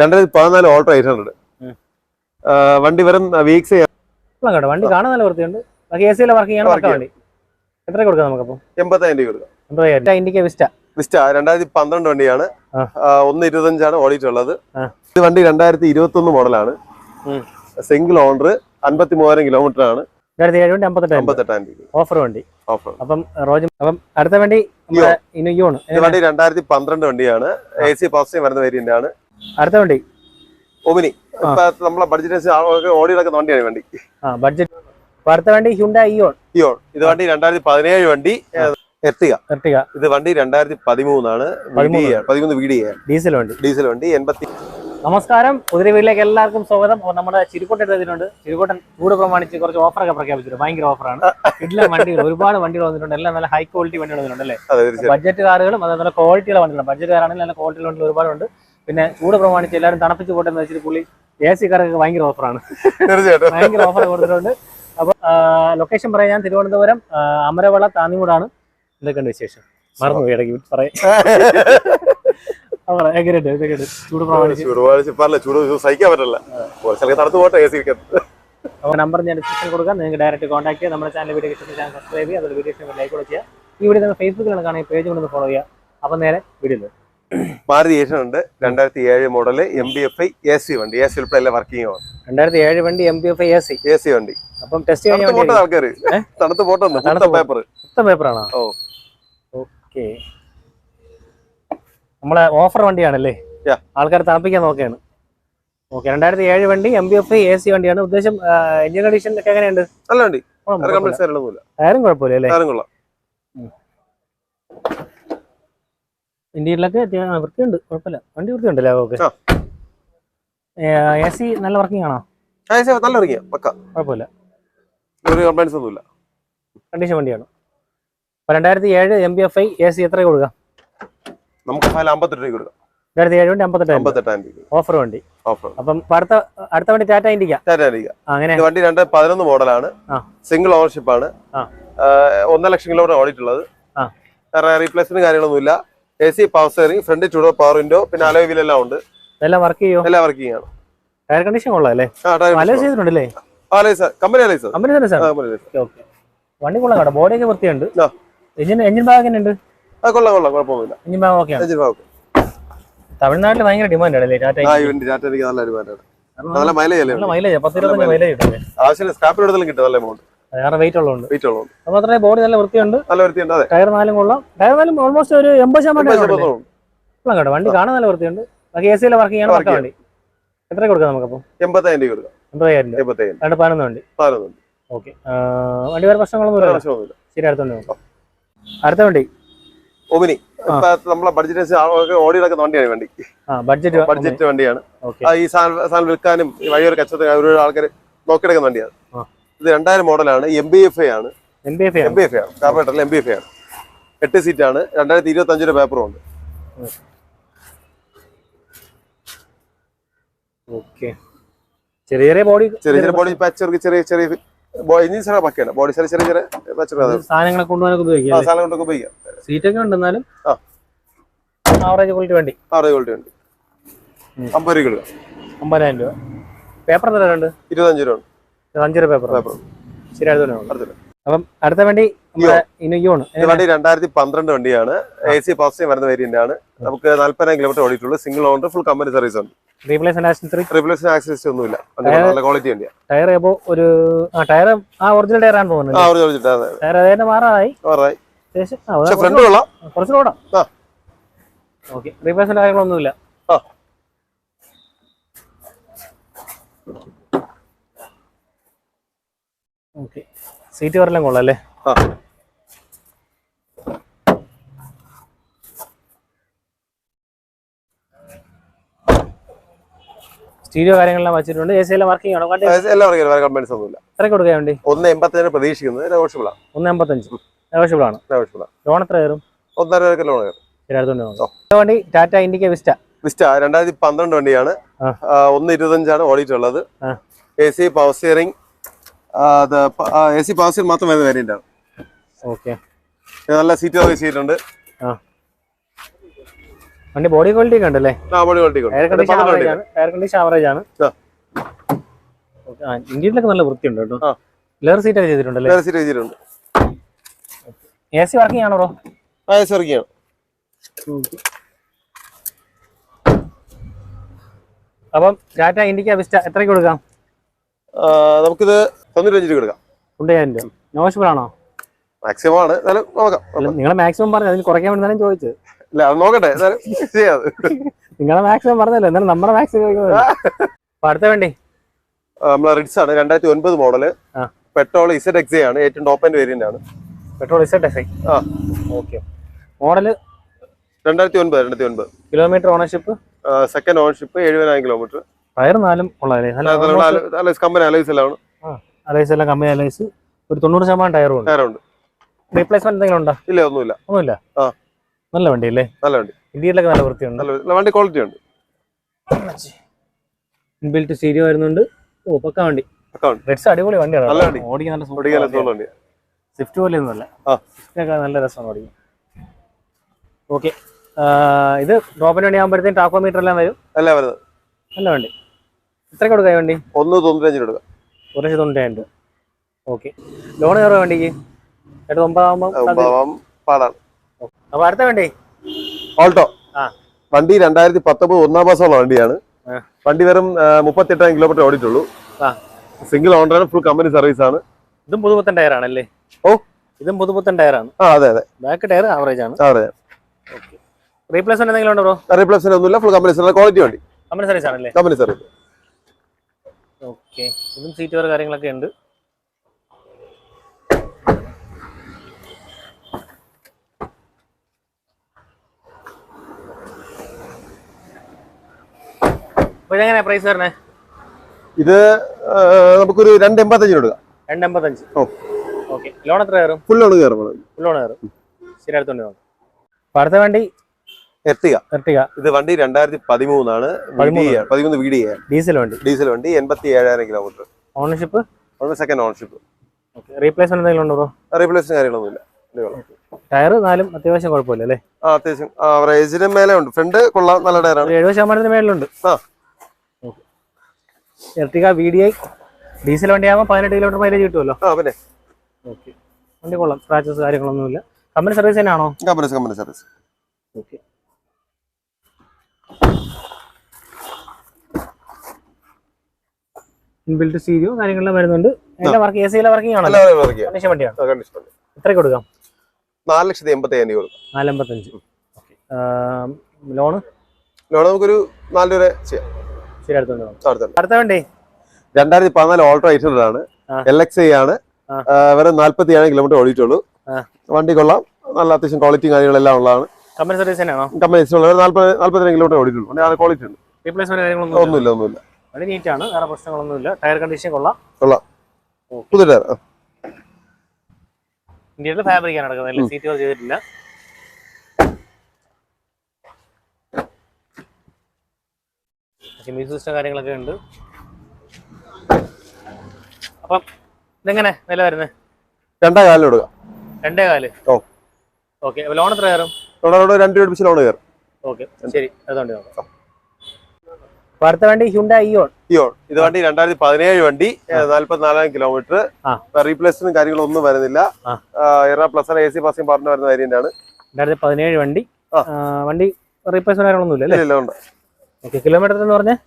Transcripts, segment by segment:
രണ്ടായിരത്തി പതിനാല് Alto eight hundred. വണ്ടി വരും വീക്സ് കേട്ടോ വണ്ടി കാണാൻ നല്ല വൃത്തിയുണ്ട്. ബാക്കി എ സിയിലെ വർക്ക് ചെയ്യണം Work വണ്ടി. എത്ര കൊടുക്കാം നമുക്കപ്പോൾ എൺപത്തായിരം രൂപ കൊടുക്കാം. എൺപതായിരം ഇന്ത്യയ്ക്ക് വിസ്റ്റ. വിസ്റ്റ രണ്ടായിരത്തി പന്ത്രണ്ട് വണ്ടിയാണ് ഒന്ന് ഇരുപത്തഞ്ചാണ് ഓടിയിട്ടുള്ളത്. ഇത് വണ്ടി രണ്ടായിരത്തി ഇരുപത്തി ഒന്ന് മോഡലാണ് സിംഗിൾ ഓണർ അൻപത്തി മൂവായിരം കിലോമീറ്റർ ആണ് ഓഫർ വണ്ടി. ഓഫർ അപ്പം റോജ് അപ്പം അടുത്ത വണ്ടി വണ്ടി രണ്ടായിരത്തി പന്ത്രണ്ട് വണ്ടിയാണ് എ സി പോസിറ്റീവ് വരുന്ന വേരിയന്റ് ആണ്. അടുത്ത വണ്ടി. ഒമിനി. നമ്മളെ ബഡ്ജറ്റ് ഓടി നടക്കുന്ന വണ്ടിയാണ് വണ്ടി. ആ ബഡ്ജറ്റ് അടുത്ത വണ്ടി ഹ്യുണ്ട ഇയോൺ ഇയോൺ ഇത് വണ്ടി രണ്ടായിരത്തി പതിനേഴ് വണ്ടി എർട്ടിക എർട്ടിക ഇത് വണ്ടി രണ്ടായിരത്തി പതിമൂന്നാണ് പതിമൂന്ന്. പതിമൂന്ന് ഡീസൽ വണ്ടി. ഡീസൽ വണ്ടി എൺപത്തി നമസ്കാരം. പുതിയ വീട്ടിലേക്ക് എല്ലാവർക്കും സ്വാഗതം. നമ്മുടെ ചിരിക്കോട്ടൻ എടുത്തിട്ടുണ്ട്. ചിരിക്കോട്ടൻ ചൂട് പ്രമാണിച്ച് കുറച്ച് ഓഫറൊക്കെ പ്രഖ്യാപിച്ചിട്ടുണ്ട്. ഭയങ്കര ഓഫറാണ് എല്ലാ വണ്ടികൾ ഒരുപാട് വണ്ടികൾ വന്നിട്ടുണ്ട്. എല്ലാം നല്ല ഹൈ ക്വാളിറ്റി വണ്ടികൾ വന്നിട്ടുണ്ട് അല്ലേ? ബഡ്ജറ്റ് കാറുകളും അതേപോലെ ക്വാളിറ്റിയുള്ള വണ്ടികളും. ബഡ്ജറ്റ് കാറാണെങ്കിൽ നല്ല ക്വാളിറ്റിയുള്ള വണ്ടികൾ ഒരുപാടുണ്ട്. പിന്നെ ചൂട് പ്രമാണിച്ച് എല്ലാവരും തണുപ്പിച്ച് പോട്ടെ എന്ന് വെച്ചിട്ട് പുള്ളി എ സി കാർക്ക് ഭയങ്കര ഓഫറാണ്. തീർച്ചയായിട്ടും. ഭയങ്കര ഓഫർ കൊടുത്തിട്ടുണ്ട്. അപ്പോൾ ലൊക്കേഷൻ പറയാൻ ഞാൻ തിരുവനന്തപുരം അമരവള താന്നിമൂടാണ്. എന്തൊക്കെയുണ്ട് വിശേഷം. മറന്നു ഇടയ്ക്ക് പറയാം. ചൂട് പ്രമാണിച്ച്. ചൂട് വാഴിച്ച് ചൂട് സഹിക്കാൻ പറ്റില്ല. കുറച്ചൊക്കെ തണുത്ത് പോട്ടെ എ സി അപ്പോൾ നമ്പർ ഞാൻ ഡിസ്ക്രിപ്ഷൻ കൊടുക്കാം. നിങ്ങൾക്ക് ഡയറക്റ്റ് കോൺടാക്ട് ചെയ്യുക നമ്മുടെ ചാനൽ വീഡിയോ ഇഷ്ടപ്പെട്ട ചാനൽ സബ്സ്ക്രൈബ് ചെയ്യുക. അതുപോലെ വീഡിയോ ഇഷ്ടപ്പെട്ട ലൈക്ക് കൂടെ ചെയ്യുക. ഈ വീഡിയോ നിങ്ങൾ ഫേസ്ബുക്കിലാണ് കാണാൻ പേജ് കൊണ്ട് ഫോളോ ചെയ്യുക. അപ്പം നേരെ വീഡിയോ മാരുതി ഏഷ്യൻ ഉണ്ട് രണ്ടായിരത്തി ഏഴ് model M B F I A C വണ്ടി. എ സി ഉൾപ്പെടെ വർക്കിംഗ് ആണ് രണ്ടായിരത്തി ഏഴ് വണ്ടി M B F I A C A C വണ്ടി. അപ്പം ടെസ്റ്റ് കഴിഞ്ഞ തണുത്ത് ഏ? തണുത്ത് പോട്ടെ തണുത്ത് തണുത്ത പേപ്പർ മൊത്തം പേപ്പറാണോ ഓ. ഓക്കെ. നമ്മളെ ഓഫർ വണ്ടിയാണല്ലേ. ആൾക്കാർ തണുപ്പിക്കാൻ നോക്കുകയാണ്. ഓക്കെ രണ്ടായിരത്തി ഏഴ് വണ്ടി M B F I A C വണ്ടിയാണ്. ഉദ്ദേശം എഞ്ചിൻ കണ്ടീഷൻ ഒക്കെ എങ്ങനെയുണ്ട്? നല്ല വണ്ടി. ആരും കുഴപ്പമില്ല അല്ലേ കാര്യം കൊള്ളാം ഇന്ത്യയിലൊക്കെ വൃത്തിയുണ്ട് കുഴപ്പമില്ല. വണ്ടി വൃത്തിയുണ്ടല്ലേ ഓക്കെ. എ സി നല്ല വർക്കിംഗ് ആണോ? നല്ല പക്ക. കുഴപ്പമില്ല. ഒരു കംപ്ലൈൻസ് ഒന്നുമില്ല. കണ്ടീഷൻ വണ്ടിയാണ്. രണ്ടായിരത്തി ഏഴ് M B F I A C എത്ര കൊടുക്കാം നമുക്ക് അമ്പത്തെട്ട് രൂപ കൊടുക്കാം. രണ്ടായിരത്തി ഏഴ് വണ്ടി അമ്പത്തെട്ടായിരം അമ്പത്തെട്ടായിരം രൂപ ഓഫർ വണ്ടി. അപ്പം അടുത്ത അടുത്ത വണ്ടി ടാറ്റ ഇൻഡിക്ക ടാറ്റാനിക്ക അങ്ങനെ. വണ്ടി രണ്ട് പതിനൊന്ന് മോഡലാണ്. സിംഗിൾ ഓണർഷിപ്പ് ആണ്. ഒന്നര ലക്ഷം കിലോമീറ്റർ ഓടിയിട്ടുള്ളത്. വേറെ ഇല്ല കാര്യങ്ങളൊന്നുമില്ല. A C power steering front ചൂടോ പവർ വിൻഡോ പിന്നെ അലോയ് വീൽ എല്ലാം ഉണ്ട്. എല്ലാം വർക്ക് ചെയ്യോ? എല്ലാം വർക്കിംഗ് ആണ് ടയർ കണ്ടീഷൻ കൊള്ളാം അലോയ് ചെയ്തിട്ടുണ്ടല്ലേ? കമ്പനി അലൈസ് കമ്പനി തന്നെ സാർ ഓക്കേ വണ്ടി കൊള്ളാം കേട്ടോ. ബോഡിയൊക്കെ വൃത്തിയുണ്ട്. എഞ്ചിൻ എഞ്ചിൻ ഭാഗം എങ്ങനെയുണ്ട് ആ കൊള്ളാം കൊള്ളാം. കുഴപ്പമൊന്നുമില്ല. എഞ്ചിൻ ഭാഗം ഓക്കെ എഞ്ചിൻ ഭാഗം തമിഴ്നാട്ടിൽ ഭയങ്കര ഡിമാൻഡ് ആണല്ലേ ടാറ്റ ആ ഈ വണ്ടി ടാറ്റാനിക്ക് നല്ല നല്ല മൈലേജ് അല്ലേ? നല്ല മൈലേജ് പത്ത് ഇരുപത്തഞ്ച് മൈലേജ് ഉണ്ട് ആവശ്യം സ്ക്രാപ്പിൽ എടുത്താലും കിട്ടും. നല്ല എമൗണ്ട് വേറെ വെയിറ്റ് ഉള്ളതുകൊണ്ട്. വെയിറ്റ് ഉള്ളതുകൊണ്ട്. അത് മാത്രമേ ബോഡി നല്ല വൃത്തിയുണ്ട്. നല്ല വൃത്തിയുണ്ട് അതെ. ടയർ നാലും കൊള്ളാം. ടയർ നാലും ഓൾമോസ്റ്റ് ഒരു എൺപത് ശതമാനം. കേട്ടോ. വണ്ടി കാണാൻ നല്ല വൃത്തിയുണ്ട്. ബാക്കി എ സിയിലെ വർക്ക് ചെയ്യണം Work പക്ക വണ്ടി. എത്ര കൊടുക്കാം നമുക്കപ്പോൾ എൺപത്തയ്യായിരം രൂപ കൊടുക്കാം. എൺപതായിരം രൂപ. രണ്ട് പതിനൊന്ന് വണ്ടി. പതിനൊന്നുണ്ട് ഓക്കെ. വണ്ടി വേറെ പ്രശ്നങ്ങളൊന്നും ഇല്ല ശരി അടുത്തോണ്ട് അടുത്ത വണ്ടി? ഒമിനി. നമ്മളെ ബഡ്ജറ്റ് ഓടി നടക്കുന്ന വണ്ടിയാണ് വണ്ടി. ബഡ്ജറ്റ് ബഡ്ജറ്റ് വണ്ടിയാണ്. ഈ സാധനം വിൽക്കാനും ഈ വഴിയൊരു കച്ചവടം ഒരു ആൾക്കാർ നോക്കിയെടുക്കുന്ന വണ്ടിയാണ്. ഇത് രണ്ടായിരം മോഡലാണ് എം ബി എഫ് ആണ്. M B F M B F I ആണ്. കാർബറേറ്ററിൽ എം ബി എഫ് ആണ്. എട്ട് സീറ്റ് ആണ്. രണ്ടായിരത്തി ഇരുപത്തി അഞ്ചിന്റെ പേപ്പറും ഉണ്ട് ചെറിയ ചെറിയ ബോഡി ചെറിയ ചെറിയ ബോഡി പാച്ചർക്ക് ചെറിയ ചെറിയ എഞ്ചിൻ ഒക്കെ പക്കയാണ് ബോഡി ചെറിയ ചെറിയ ചെറിയ സാധനങ്ങളെ കൊണ്ടുപോകാനൊക്കെ ഉപയോഗിക്കാം സാധനം കൊണ്ടൊക്കെ ഉപയോഗിക്കാം. സീറ്റൊക്കെ ഉണ്ട് എന്നാലും ആവറേജ് ക്വാളിറ്റി വണ്ടി. ആവറേജ് ക്വാളിറ്റി ഉണ്ട് ഉം. അമ്പത് രൂപ അമ്പതിനായിരം രൂപ. പേപ്പർ എത്ര ഉണ്ട്? ഇരുപത്തഞ്ച് രൂപ ഉണ്ട്. അഞ്ചര പേപ്പർ പേപ്പർ. ശരി അടുത്തോണ്ട് നോക്കാം. അടുത്തില്ല അപ്പം അടുത്ത വണ്ടി വണ്ടി രണ്ടായിരത്തി പന്ത്രണ്ട് വണ്ടിയാണ് എ സി പോസിറ്റീവ് വരുന്ന വേരിയന്റ് ആണ്. നമുക്ക് നാല്പതിനായിരം kilometre ഓടിയിട്ടുള്ളൂ. Single owner full company service ഉണ്ട്. റിപ്ലേസ്മെന്റ് ആക്സിസ് ഒന്നുമില്ല. നല്ല ക്വാളിറ്റി വണ്ടിയാണ് ടയർ ഒരു ടയർ ആ ഒറിജിനൽ ടയർ ആണ് ചോദിച്ചിട്ട് ടയർ അതേ മാറായി ശേഷം ആ, ഫ്രണ്ട് കൊള്ളാം. കുറച്ച് ഓടാം. ആ. ഓക്കെ റീപ്ലേസ്മെന്റ് കാര്യങ്ങളൊന്നുമില്ല. ഓക്കെ. സീറ്റ് വരെല്ലാം കൊള്ളാം അല്ലേ? ആ. സ്റ്റീരിയോ കാര്യങ്ങളെല്ലാം വെച്ചിട്ടുണ്ട്. എ സി എല്ലാം വർക്കിംഗ് ആണോ? എല്ലാം വേറെ കമ്പനീസ് ഒന്നുമില്ല. എത്ര കൊടുക്കാൻ വേണ്ടി? ഒന്ന് എൺപത്തഞ്ച് പ്രതീക്ഷിക്കുന്നത്. നെഗോഷ്യബിളാണ് ഒന്ന് എൺപത്തഞ്ച് നെഗോഷ്യബിൾ ആണ്. ലോൺ എത്ര കയറും? ഒന്നര ലോൺ കയറും. വണ്ടി ടാറ്റ ഇൻഡിക്ക വിസ്റ്റ വിസ്റ്റ രണ്ടായിരത്തി പന്ത്രണ്ട് വണ്ടിയാണ്. ഒന്ന് ഇരുപത്തഞ്ചാണ് ഓടിയിട്ടുള്ളത്. A C power steering A C പാസിൽ മാത്രം വരുന്ന വേരിയന്റ് ആണ്. ഓക്കെ. നല്ല സീറ്റ് ഒക്കെ ചെയ്തിട്ടുണ്ട്. വണ്ടി ബോഡി ക്വാളിറ്റി ഒക്കെ ഉണ്ടല്ലേ? ആ body quality air condition average ആണ്. ഇന്ത്യയിലൊക്കെ നല്ല വൃത്തിയുണ്ട് കേട്ടോ. ലെയർ സീറ്റ് ഒക്കെ സീറ്റ് ചെയ്തിട്ടുണ്ട്. എ സി വർക്കിംഗ് ആണോ ബ്രോ ആ ആണ്. അപ്പം ഡാറ്റ ഇൻഡിക്ക വിസ്റ്റ എത്രയ്ക്ക് കൊടുക്കാം? നമുക്കിത് തൊണ്ണൂറ്റഞ്ച് രൂപ കൊടുക്കാം. രണ്ടായിരം രൂപ. നോഷബിൾ മാക്സിമം ആണ്. എന്നാലും നോക്കാം. നിങ്ങൾ മാക്സിമം പറഞ്ഞു? അതിന് കുറയ്ക്കാൻ വേണ്ടി ചോദിച്ചത് ഇല്ല അത് നോക്കട്ടെ. എന്നാലും ചെയ്യാം നിങ്ങളെ മാക്സിമം പറഞ്ഞല്ലോ എന്നാലും നമ്മുടെ മാക്സിമം അപ്പൊ അടുത്ത വേണ്ടി. നമ്മളെ റിഡ്സ് ആണ്. രണ്ടായിരത്തി ഒൻപത് മോഡൽ പെട്രോൾ ഇസഡ് എക്സ് ആണ്. ഏറ്റവും ടോപ്പ് ആൻഡ് വേരിയന്റ് ആണ്. പെട്രോൾ ഇസെഡ് ആ. ഓക്കെ മോഡൽ രണ്ടായിരത്തി ഒൻപത് രണ്ടായിരത്തി ഒൻപത് കിലോമീറ്റർ ഓണർഷിപ്പ് സെക്കൻഡ് ഓണർഷിപ്പ് എഴുപതിനായിരം കിലോമീറ്റർ ടയർ നാലും ഉള്ളതല്ലേ? കമ്പനി അലൈസ് എല്ലാം അലൈസ് എല്ലാം കമ്പനി അലൈസ് ഒരു തൊണ്ണൂറ് ശതമാനം ടയറും ഉണ്ട്. നേരമുണ്ട് റീപ്ലേസ്മെന്റ് എന്തെങ്കിലും ഉണ്ടോ? ഇല്ല ഒന്നുമില്ല. ഒന്നുമില്ല. നല്ല വണ്ടിയല്ലേ? നല്ല വണ്ടി. ഇന്ത്യയിലൊക്കെ നല്ല വൃത്തിയുണ്ട്. നല്ല വണ്ടി ക്വാളിറ്റി ഉണ്ട്. ഇൻബിൽറ്റ് സ്റ്റീരിയോ വരുന്നുണ്ട്. ഓ പക്ക വണ്ടി. റെഡ്സ് അടിപൊളി വണ്ടിയാണ്. നല്ല വണ്ടി. ഓടിക്കാൻ നല്ല സൂപ്പർ. വണ്ടി സ്വിഫ്റ്റ് പോലെ ഒന്നുമല്ല. സ്വിഫ്റ്റിനൊക്കെ നല്ല രസമാണ് ഓടിക്കാൻ. ഓക്കെ ഇത് ഡ്രോപ്പിന് വേണ്ടി ആകുമ്പോഴത്തേക്കും ടാക്കോമീറ്റർ എല്ലാം വരും. അല്ല വരുന്നത്. നല്ല വണ്ടി. എത്ര കൊടുക്കാം വണ്ടി? ഒന്ന് തൊണ്ണൂറ്റഞ്ച് രൂപ കൊടുക്കാം. ഒരു ലക്ഷത്തി തൊണ്ണൂറ്റി ഓക്കെ ലോൺ കയറുക വണ്ടിക്ക്? എട്ട് ഒമ്പതാകുമ്പോൾ ഒമ്പതാം പാടാണ് അപ്പൊ അടുത്ത വണ്ടി. ഓൾട്ടോ ആ. വണ്ടി രണ്ടായിരത്തി പത്തൊമ്പത് ഒന്നാം മാസമുള്ള വണ്ടിയാണ്. വണ്ടി വെറും മുപ്പത്തെട്ടായിരം കിലോമീറ്റർ ഓടിയിട്ടുള്ളൂ. സിംഗിൾ ഓണറാണ് ഫുൾ കമ്പനി സർവീസ് ആണ്. ഇതും പുതുപുത്തൻ ടയർ ആണല്ലേ? ഓ. ഇതും പുതുപുത്തൻ ടയറാണ് ആ അതെ അതെ. ബാക്ക് ടയർ ആവറേജ് ആണ്. റീപ്ലേസ്മെന്റ് എന്തെങ്കിലും ഉണ്ടോ റീപ്ലേസ്മെന്റ് ഒന്നുമില്ല ഫുൾ കമ്പനി സർവീസ് ക്വാളിറ്റി വണ്ടി. കമ്പനി സർവീസ് ആണല്ലേ? Company service okay. ഇതും സീറ്റ് കവർ കാര്യങ്ങളൊക്കെ ഉണ്ട്. ഇതെങ്ങനെയാ പ്രൈസ് വരണേ ഇത് നമുക്കൊരു രണ്ട് എൺപത്തഞ്ചിന് കൊടുക്കാം. രണ്ട് എൺപത്തഞ്ച്. ഓക്കെ. ലോൺ എത്ര കയറും? ഫുൾ ലോൺ കയറും ഫുൾ ലോൺ കയറും. ശരി അടുത്തോണ്ട് അടുത്ത വണ്ടി എർട്ടിക എർട്ടിക ഇത് വണ്ടി രണ്ടായിരത്തി പതിമൂന്നാണ്. പതിമൂന്ന്. വീഡിയ വി ഡി ഡീസൽ വണ്ടി. ഡീസൽ വണ്ടി എൺപത്തി ഏഴായിരം kilometre. Ownership? Second ownership. Replacement എന്തെങ്കിലും ഉണ്ടോ റീപ്ലേസും കാര്യങ്ങളൊന്നുമില്ല. ടയർ നാലും അത്യാവശ്യം കുഴപ്പമില്ല അല്ലേ? ആ അത്യാവശ്യം. ആവറേജിന് മേലെ ഉണ്ട്. ഫ്രണ്ട് കൊള്ളാം. നല്ല ടയറാണ്. എഴുപത് ശതമാനത്തിന് മേലുണ്ട് ആ. Ertiga V D I. Diesel വണ്ടിയാകുമ്പോൾ പതിനെട്ട് കിലോമീറ്റർ മൈലേജ് കിട്ടുമല്ലോ? ആ പിന്നെ. ഓക്കെ. വണ്ടി കൊള്ളാം. സ്ക്രാച്ചസ് കാര്യങ്ങളൊന്നുമില്ല. കമ്പനി സർവീസ് തന്നെയാണോ? Company company service okay. Inbuilt stereo കാര്യങ്ങളെല്ലാം വരുന്നുണ്ട്. എല്ലാം വർക്ക് എ സിയിലെ വർക്കിംഗ് ആണ് കണ്ടീഷൻ വണ്ടിയാണ്? കണ്ടീഷൻ വണ്ടി. എത്ര കൊടുക്കാം? നാല് ലക്ഷത്തി എൺപത്തി കൊടുക്കും. നാലമ്പത്തഞ്ച് ലോണ്? ലോൺ നമുക്കൊരു നാല് രൂപ ചെയ്യാം. ശരി അടുത്തോണ്ട് അടുത്ത വണ്ടി. രണ്ടായിരത്തി പതിനാല് ഓൾട്ടോ എയ്റ്റ് ഹൺഡ്രഡ് ആണ്. എൽ എക്സ് ഐ ആണ്. വെറും നാല്പത്തി ഏഴ് കിലോമീറ്റർ ഓടിയിട്ടുള്ളൂ വണ്ടി കൊള്ളാം. നല്ല അത്യാവശ്യം ക്വാളിറ്റി കാര്യങ്ങളെല്ലാം ഉള്ളതാണ്. കമ്പനി സർവീസ് തന്നെയാണോ? കമ്പനി സർവീസ് നാല്പത്തി കിലോമീറ്റർ ഓടിയിട്ടുള്ളൂ. ക്വാളിറ്റി ഉണ്ട്. ഒന്നുമില്ല ഒന്നുമില്ല. വണ്ടി നീറ്റ് ആണ് വേറെ പ്രശ്നങ്ങളൊന്നുമില്ല. ടയർ കണ്ടീഷൻ കൊള്ളാം. കൊള്ളാം. പുതിയ ടയർ. ഇന്ത്യയിൽ ഫാബ്രിക് ആണ് നടക്കുന്നത് സീറ്റ് വർക്ക് ചെയ്തിട്ടില്ല. മ്യൂസിക് സിസ്റ്റം കാര്യങ്ങളൊക്കെ ഉണ്ട്. അപ്പം ഇതെങ്ങനെ വില വരുന്നത് രണ്ടേ കാലിൽ കൊടുക്കാം. രണ്ടേ കാൽ? ഓ. ഓക്കെ ലോൺ എത്ര കയറും? ലോൺ രണ്ട് രൂപ ലോൺ കയറും. ഓക്കെ ശരി. അതുകൊണ്ട് നോക്കാം. അടുത്ത വണ്ടി ഹ്യുണ്ട ഇയോൺ ഇയോൺ ഇത് വണ്ടി രണ്ടായിരത്തി പതിനേഴ് വണ്ടി നാല്പത്തിനാലായിരം കിലോമീറ്റർ. റീപ്ലേസിനും കാര്യങ്ങളും ഒന്നും വരുന്നില്ല. എറ പ്ലസ് എ സി പാസിംഗ് പറഞ്ഞു വരുന്ന വേരിയന്റ് ആണ്. രണ്ടായിരത്തി പതിനേഴ് വണ്ടി വണ്ടി റീപ്ലേസ്മെന്റ് കാര്യങ്ങളൊന്നുമില്ല അല്ലേ? ഇല്ല ഉണ്ട്. ഓക്കെ കിലോമീറ്റർ എന്ന് പറഞ്ഞാൽ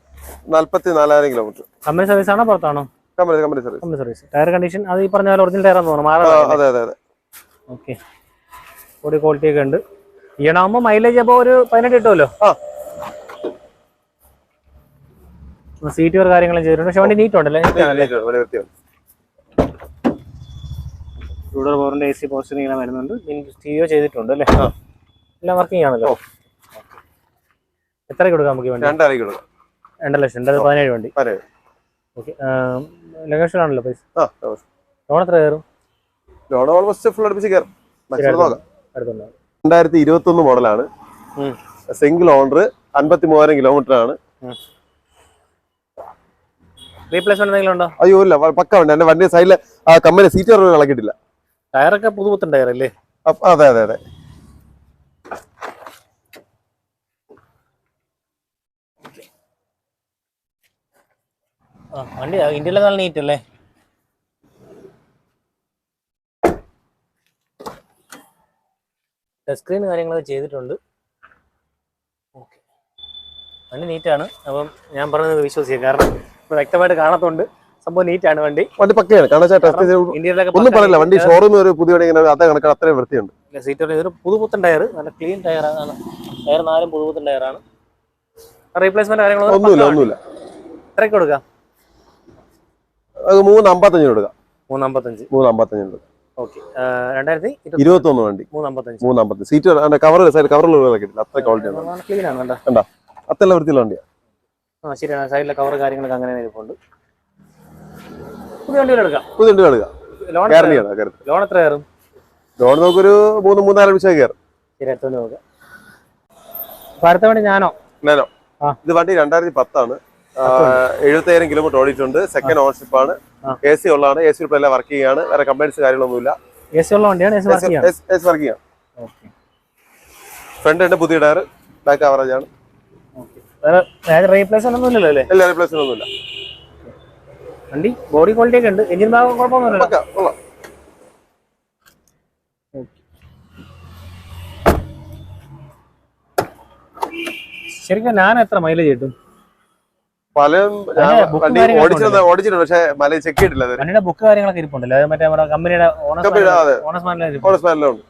നാല്പത്തി നാലായിരം കിലോമീറ്റർ കമ്പനി സർവീസ് ആണോ പുറത്താണോ? Company company service company service tyre condition അത് ഈ പറഞ്ഞ പോലെ ഒറിജിനൽ ടയർ ആണെന്ന് തോന്നുന്നു അതെ അതെ അതെ. ഓക്കെ ബോഡി ക്വാളിറ്റി ഒക്കെ ഉണ്ട്. ഈയണാകുമ്പോൾ മൈലേജ് അപ്പോൾ ഒരു പതിനെട്ട് കിട്ടുമല്ലോ? ആ സീറ്റ് കാര്യങ്ങളും ചെയ്തിട്ടുണ്ട്. പക്ഷെ വണ്ടി നീറ്റ് ഉണ്ടല്ലേ? റൂഡർ പവറിന്റെ എ സി പോസ്റ്റിംഗ് ഇങ്ങനെ വരുന്നുണ്ട്. സ്റ്റീരിയോ ചെയ്തിട്ടുണ്ട് അല്ലേ? എല്ലാം വർക്കിംഗ് ആണല്ലോ. എത്ര കൊടുക്കാം നമുക്ക് വണ്ടി? രണ്ടര ലക്ഷം രണ്ടര ലക്ഷം. രണ്ടായിരത്തി പതിനേഴ് വണ്ടി. ഓക്കെ ലൊക്കേഷൻ ആണല്ലോ പൈസ ലോൺ എത്ര കയറും? ലോൺ ഓൾമോസ്റ്റ് ഫുൾ അടുപ്പിച്ച് കയറും. രണ്ടായിരത്തി ഇരുപത്തി ഒന്ന് മോഡലാണ് സിംഗിൾ ഓണർ അൻപത്തി മൂവായിരം കിലോമീറ്റർ ആണ്. റീപ്ലേസ്മെന്റ് എന്തെങ്കിലും ഉണ്ടോ? അയ്യോ ഇല്ല. പക്ക ഉണ്ട്. എന്റെ വണ്ടി സൈഡിൽ ആ കമ്പനി സീറ്റ് കയറി ഇളക്കിയിട്ടില്ല. ടയറൊക്കെ പുതുപുത്തൻ ടയറല്ലേ അതെ അതെ അതെ. വണ്ടി ഇന്ത്യയിലെ നല്ല നീറ്റ് അല്ലേ? ടച്ച് സ്ക്രീൻ കാര്യങ്ങളൊക്കെ ചെയ്തിട്ടുണ്ട്. വണ്ടി നീറ്റാണ്. അപ്പം ഞാൻ പറഞ്ഞത് വിശ്വസിക്കുക. കാരണം ഇപ്പൊ വ്യക്തമായിട്ട് കാണാത്തോണ്ട് സംഭവം നീറ്റാണ് വണ്ടി. വണ്ടി പക്കയാണ്. കാരണം ടെസ്റ്റ് ഇന്ത്യയിലൊക്കെ ഒന്നും പറയില്ല. വണ്ടി ഷോറൂമിൽ ഒരു പുതിയ വണ്ടി ഇങ്ങനെ അതേ കണക്കാണ് അത്രയും വൃത്തിയുണ്ട്. സീറ്റ് ഇതൊരു പുതുപുത്തൻ ടയർ നല്ല ക്ലീൻ ടയറാണ് ടയർ നാലും പുതുപുത്തൻ ടയറാണ്. റീപ്ലേസ്മെന്റ് കാര്യങ്ങളൊന്നും ഒന്നുമില്ല ഒന്നുമില്ല. എത്രയ്ക്ക് കൊടുക്കാം? മൂന്ന് അമ്പത്തഞ്ചിന് കൊടുക്കാം. മൂന്നമ്പത്തഞ്ച് മൂന്ന് അമ്പത്തഞ്ചിന് കൊടുക്കാം. ഓക്കെ. രണ്ടായിരത്തി ഇരുപത്തൊന്ന്. വണ്ടി. മൂന്നമ്പത്തഞ്ച് മൂന്ന് അമ്പത്തി സീറ്റ് കവർ സൈഡ് കവറിൽ കിട്ടില്ല അത്ര ക്വാളിറ്റി ആണ് ക്ലീൻ ആണ് കണ്ടോ? അത്ര വൃത്തിയുള്ള വണ്ടിയാണ് ആ ശരിയാണ്. സൈഡിലെ കവർ കാര്യങ്ങളൊക്കെ അങ്ങനെ ഇരിപ്പുണ്ട്. പുതിയ വണ്ടികൾ എടുക്കാം. പുതിയ വണ്ടികൾ എടുക്കാം. ലോൺ എത്ര കയറും? ലോൺ നമുക്കൊരു മൂന്ന് മൂന്നാൽ ലക്ഷം കയറും. ശരി എത്ര നോക്കാം ഭാരത വണ്ടി ഞാനോ? ഞാനോ? ഇത് വണ്ടി രണ്ടായിരത്തി പത്താണ്. എഴുപത്തയ്യായിരം കിലോമീറ്റർ ഓടിയിട്ടുണ്ട്. സെക്കൻഡ് ഓണർഷിപ്പ് ആണ്. എ സി ഉള്ളതാണ്. എ സി ഇപ്പോൾ എല്ലാം വർക്ക് ചെയ്യുകയാണ് വേറെ കംപ്ലൈൻസ് കാര്യങ്ങളൊന്നുമില്ല. എ സി ഉള്ള വണ്ടിയാണ് എ സി വർക്ക് ചെയ്യാം എ സി വർക്ക് ചെയ്യാം ഓക്കെ ഫ്രണ്ട് ഉണ്ട് പുതിയ ടയർ ബാക്ക് ആവറേജ് ആണ്. റീപ്ലേസ്മെന്റ് ഒന്നും ഇല്ലല്ലോ അല്ലേ? എല്ലാ റിപ്ലേസ്മെന്റ് ഒന്നുമില്ല വണ്ടി ബോഡി ക്വാളിറ്റി ഒക്കെ ഉണ്ട്. എഞ്ചിൻ ഭാഗം കൊള്ളാം. ശരിക്കും ഞാൻ എത്ര മൈലേജ് കിട്ടും? പല വണ്ടി ഓടിച്ചിരുന്ന ഓടിച്ചിട്ടുണ്ട് പക്ഷെ മൈലേജ് ചെക്ക് ചെയ്തിട്ടില്ല വണ്ടിയുടെ ബുക്ക് കാര്യങ്ങളൊക്കെ ഇരിപ്പുണ്ടല്ലോ. അത് മറ്റേ നമ്മുടെ കമ്പനിയുടെ. ഓണസ് ഓണസ് പാനലുണ്ട്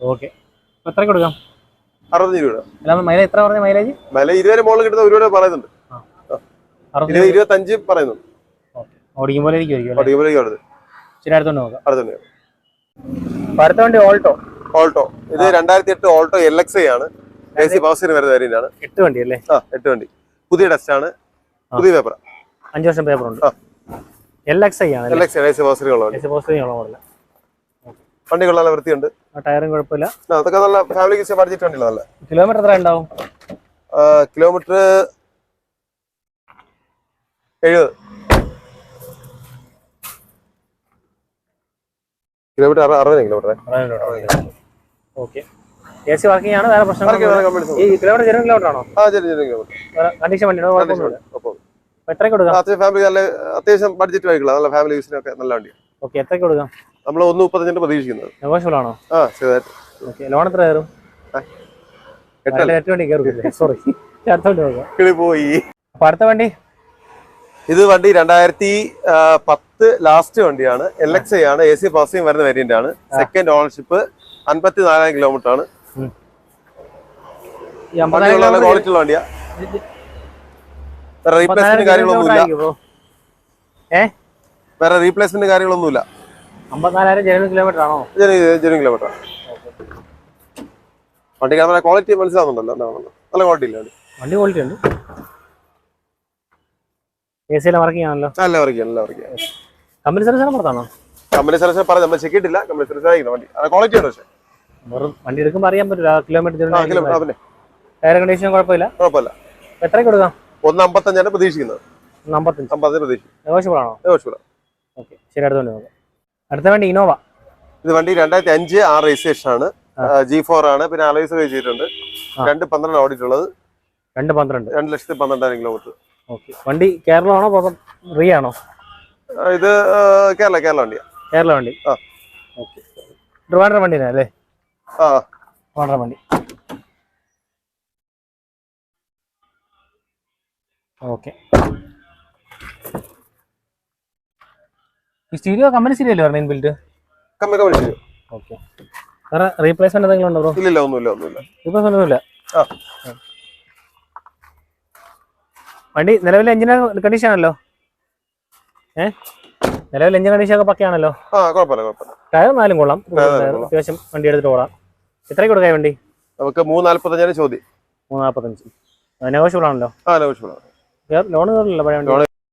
ഓക്കെ എത്ര കൊടുക്കാം? അറുപത്തഞ്ച് രൂപ മൈലേജ് എത്ര പറഞ്ഞ മൈലേജ്? വില ഇരുപതിന് മുകളിൽ കിട്ടുന്ന ഒരു രൂപ പറയുന്നുണ്ട്. ഇരുപത് ഇരുപത്തഞ്ച് പറയുന്നു ഓടിക്കുമ്പോൾ അടുത്ത്. വണ്ടി ഓൾട്ടോ? ഓൾട്ടോ. ഇത് രണ്ടായിരത്തി എട്ട് ഓൾട്ടോ എൽ എക്സ് ആണ് എ സി പവർ വരുന്ന വേരിയന്റ് എട്ട് വണ്ടി അല്ലേ? ആ എട്ട് വണ്ടി. പുതിയ ആണ്. പുതിയ പേപ്പർ അഞ്ച് വർഷം പേപ്പർ ഉണ്ട്. ആ. എൽ എക്സ് ഐ ആണ് L X A C power ഉള്ള വണ്ടി കൊള്ളാൻ വൃത്തിയുണ്ട്. ടയറും കുഴപ്പമില്ല. ആ, അതൊക്കെ നല്ല ഫാമിലിക്ക് ബഡ്ജറ്റ് വണ്ടിയില്ല നല്ല കിലോമീറ്റർ എത്ര ഉണ്ടാവും? കിലോമീറ്റർ എഴുപത്. കിലോമീറ്റർ അറുപത് kilometre okay A C working ആണ് വേറെ പ്രശ്നങ്ങൾ ഈ കിലോമീറ്റർ ചെറിയ ആണോ കണ്ടീഷൻ വണ്ടിയാണ് എത്രയ്ക്ക് കൊടുക്കാം? അത്യാവശ്യം ഫാമിലി നല്ല അത്യാവശ്യം ബഡ്ജറ്റ് വഹിക്കുള്ള നല്ല ഫാമിലി യൂസിനൊക്കെ നല്ല വണ്ടിയാണ് ഓക്കെ എത്രയ്ക്ക് കൊടുക്കാം? നമ്മൾ ഒന്ന് മുപ്പത്തഞ്ചിന്റെ പ്രതീക്ഷിക്കുന്നത്. നെഗോഷ്യബിൾ ആ ചെറുതായിട്ട്. ഓക്കെ ലോൺ എത്ര കയറും? എട്ട് വണ്ടി കയറും സോറി അടുത്ത പോയി. അപ്പൊ അടുത്ത വണ്ടി? ഇത് വണ്ടി രണ്ടായിരത്തി പത്ത് ലാസ്റ്റ് വണ്ടിയാണ്. എൽ എക്സ് ആണ് എ സി പാസിംഗ് വരുന്ന വേരിയന്റ് ആണ്. സെക്കൻഡ് ഓണർഷിപ്പ് അൻപത്തി നാലായിരം കിലോമീറ്റർ ആണ്. ക്വാളിറ്റി ഉള്ള വണ്ടിയാ. റീപ്ലേസ്മെന്റ് കാര്യങ്ങളൊന്നുമില്ല. വേറെ റീപ്ലേസ്മെന്റ് കാര്യങ്ങളൊന്നുമില്ല. അമ്പത്തിനാലായിരം ജനുവൻ കിലോമീറ്റർ ആണോ? കിലോമീറ്റർ ക്വാളിറ്റി മനസ്സിലാവുന്നുണ്ടല്ലോ നല്ല ക്വാളിറ്റി ഇല്ല വണ്ടി? ക്വാളിറ്റി ഉണ്ട്. എ സിയിലെ വർക്കിംഗ് ആണല്ലോ. നല്ല വർക്കിയാണ് കമ്പനി സർവീസ് പുറത്താണോ? കമ്പനി സർവീസ് പറഞ്ഞു നമ്മൾ ചെക്ക് ചെയ്തിട്ടില്ല. കമ്പനി സർവീസ് ആയിരിക്കും വണ്ടി. ക്വാളിറ്റി ഉണ്ട് പക്ഷേ. വണ്ടി എടുക്കുമ്പോൾ അറിയാൻ പറ്റില്ല കിലോമീറ്റർ ടയർ കണ്ടീഷൻ കുഴപ്പമില്ല. കുഴപ്പമില്ല. എത്രയ്ക്ക് കൊടുക്കാം? ഒന്ന് അമ്പത്തഞ്ചാണ് പ്രതീക്ഷിക്കുന്നത്. അമ്പത്തഞ്ച്. അമ്പതിന് പ്രതീക്ഷിക്കും ശരി അടുത്തോണ്ട് നോക്കാം. അടുത്ത വണ്ടി ഇനോവ ഇത് വണ്ടി രണ്ടായിരത്തി അഞ്ച് ആ. രജിസ്ട്രേഷൻ ആണ് ജി ഫോർ ആണ്. പിന്നെ അലൈസ് ചെയ്തിട്ടുണ്ട് ആ. രണ്ട് പന്ത്രണ്ട് ഓടിയിട്ടുള്ളത്. രണ്ട് പന്ത്രണ്ട്. രണ്ട് ലക്ഷത്തി പന്ത്രണ്ടായിരം കിലോമീറ്റർ. ഓക്കെ. വണ്ടി കേരളമാണോ റീ ആണോ? ഇത് കേരള കേരള വണ്ടിയാ. കേരള വണ്ടി. ആ. ഓക്കെ. ട്രിവാൻഡ്രം വണ്ടി അല്ലേ? ആ. ട്രിവാൻഡ്രം വണ്ടി. ഓക്കെ. സ്റ്റീരിയോ കമ്പനി സ്റ്റീരിയോ അല്ലേ main build company company stereo. Okay. വേറെ റീപ്ലേസ്മെന്റ് എന്തെങ്കിലും ഉണ്ടോ ബ്രോ? ഇല്ലില്ല ഒന്നുമില്ല ഒന്നുമില്ല. റീപ്ലേസ്മെന്റ് ഒന്നുമില്ല ആ. വണ്ടി നിലവിലെ എഞ്ചിൻ കണ്ടീഷൻ ആണല്ലോ? ഏ? നിലവിലെ എഞ്ചിൻ കണ്ടീഷൻ ഒക്കെ പക്കയാണല്ലോ? ടയർ നാലും കൊള്ളാം. അത്യാവശ്യം വണ്ടി എടുത്തിട്ട് ഓടാം. എത്രയ്ക്ക് കൊടുക്കാം വണ്ടി? നമുക്ക് മൂന്നാൽപ്പത്തഞ്ചാണ് ചോദ്യം. മൂന്നാൽപ്പത്തഞ്ച് നെഗോഷ്യബിൾ ആണല്ലോ. ലോൺ കയറില്ല പഴയ വണ്ടി?